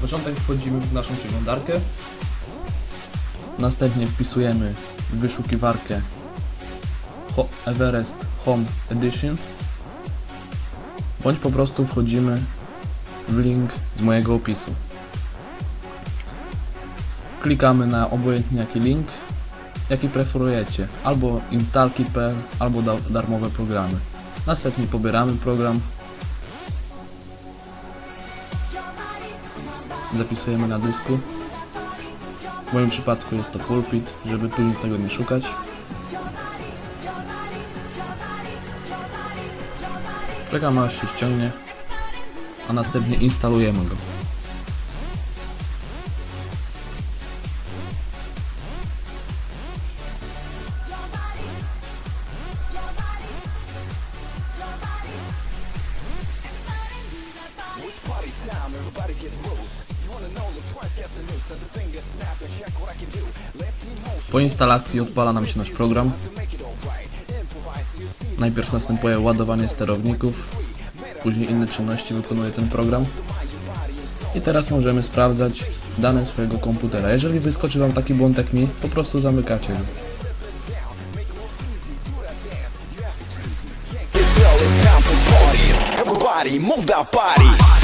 początek wchodzimy w naszą przeglądarkę. Następnie wpisujemy w wyszukiwarkę Everest Home Edition bądź po prostu wchodzimy w link z mojego opisu. Klikamy na obojętnie jaki link, jaki preferujecie, albo instalki.pl, albo da- darmowe programy. Następnie pobieramy program, zapisujemy na dysku. W moim przypadku jest to pulpit, żeby później tego nie szukać. Czekamy aż się ściągnie, a następnie instalujemy go. Po instalacji odpala nam się nasz program. Najpierw następuje ładowanie sterowników, później inne czynności wykonuje ten program. I teraz możemy sprawdzać dane swojego komputera. Jeżeli wyskoczy Wam taki błąd jak mi, po prostu zamykacie go. Move that body.